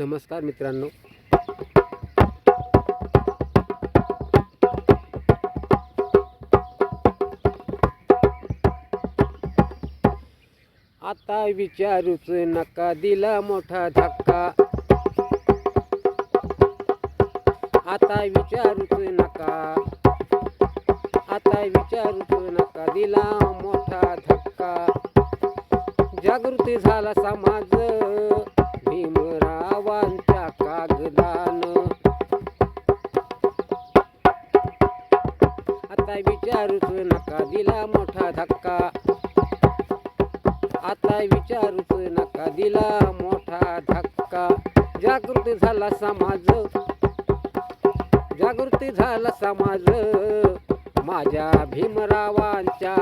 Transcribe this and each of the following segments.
नमस्कार मित्रांनो. आता विचारूच नका दिला मोठा धक्का. आता विचारूच नका. आता विचारूच नका दिला मोठा धक्का. जागृती झाला समाज. भीमरावांच्या कागदान. आता विचारूच नका दिला मोठा धक्का. आता विचारूच नका दिला मोठा धक्का. जागृती झाला समाज. जागृती झाला समाज. माझ्या भीमरावांच्या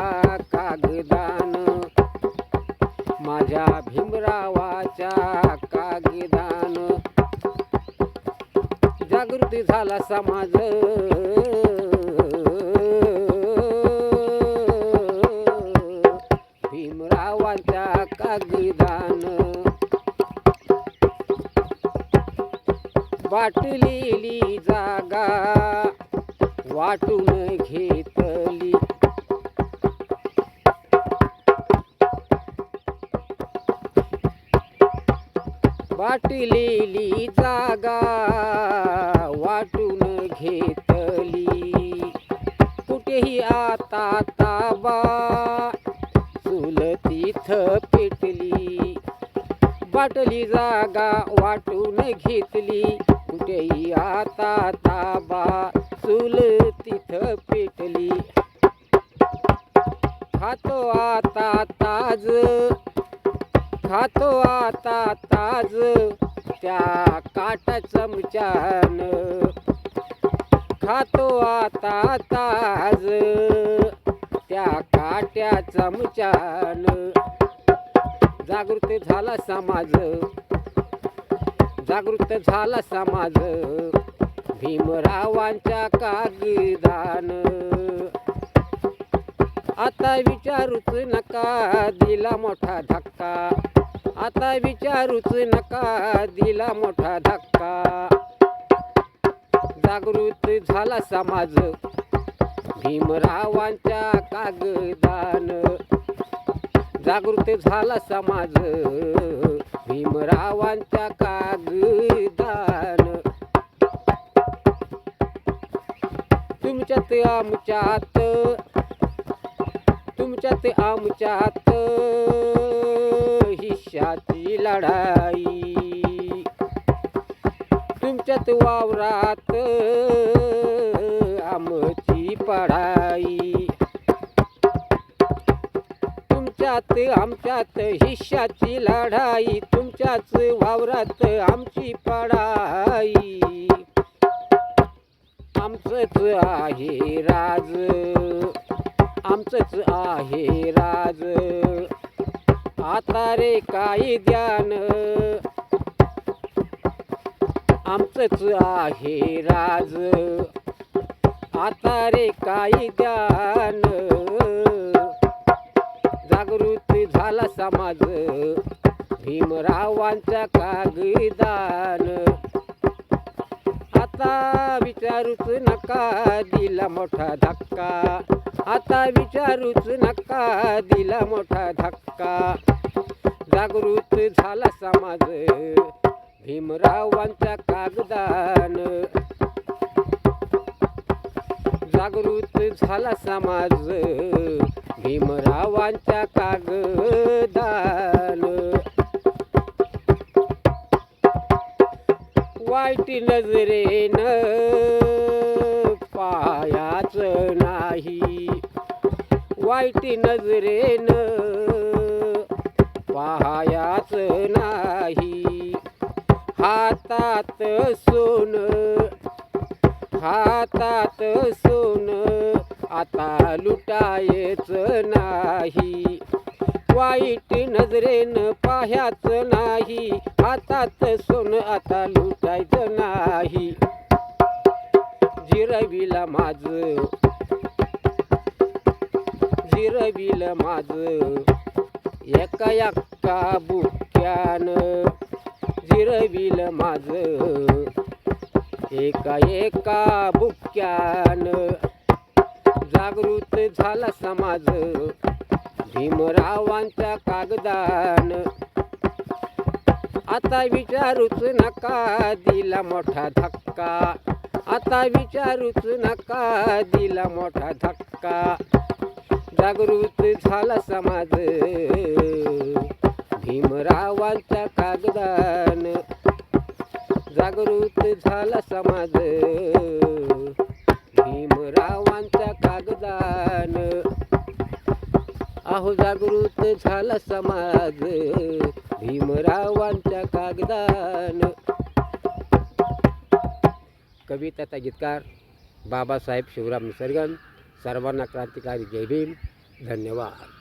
कागदान. माझ्या भीमरावाच्या कागदान. जागृती झाला समाज? भीमरावांच्या कागदान. वाटलेली जागा वाटून घेतली. वाटलेली जागा घेतली. कुठेही आता ताबा चुलतीथ पेटली. बाटली जागा वाटून घेतली. कुठेही आता ताबा चुल तिथं पेटली. खातो आता ताज खातो आता ताज. त्या काटा चमच्यानं खातो आता ताज. त्या काट्या चमच्यान जागृत झाला समाज. जागृत झाला समाज. भीमरावांच्या कागदान. आता विचारूच नका दिला मोठा धक्का. आता विचारूच नका दिला मोठा धक्का. जागृत झाला समाज. भीमरावांच्या कागदान. जागृत झाला समाज. भीमरावांच्या कागदान. तुमच्यात आमच्यात. तुमच्यात आमच्यात. हिशाची लढाई. तुमच्यात वावरात आमची पढाई. तुमच्यात आमच्यात हिश्याची लढाई तुमच्याच वावरात आमची पढाई. आमचंच आहे राज आमचंच आहे राज. आता रे काय ध्यान आमचंच आहे राज. आता रे काही ध्यान जागृत झाला समाज. भीमरावांच्या कागदान. आता विचारूच नका दिला मोठा धक्का. आता विचारूच नका दिला मोठा धक्का. जागृत झाला समाज. भीमरावांच्या कागदान. जागृत झाला समाज भीमरावांच्या कागदान. वाईट नजरेन पायाच नाही. वाईट नजरेन पाहायाच नाही. हातात सोन हातात सोन आता लुटायच नाही. वाईट नजरेन पाह्याच नाही हातात सोन आता लुटायचं नाही. जिरविला माझ जिरविल माझ एका एक्का बुक्यान झालं माझ एका एका बुक्क्यान जागृत झाला समाज. भीमरावांच्या कागदान. आता विचारूच नका दिला मोठा धक्का. आता विचारूच नका दिला मोठा धक्का. जागृत झाला समाज. भीमरावांच्या कागदान. जागृत झाला समाज. भीमरावांच्या कागदान. अहो जागृत झाला समाज. भीमरावांच्या कागदान. कवी तथा गीतकार बाबासाहेब शिवराम निसर्गन सर्वांना क्रांतिकारी जय भीम. धन्यवाद.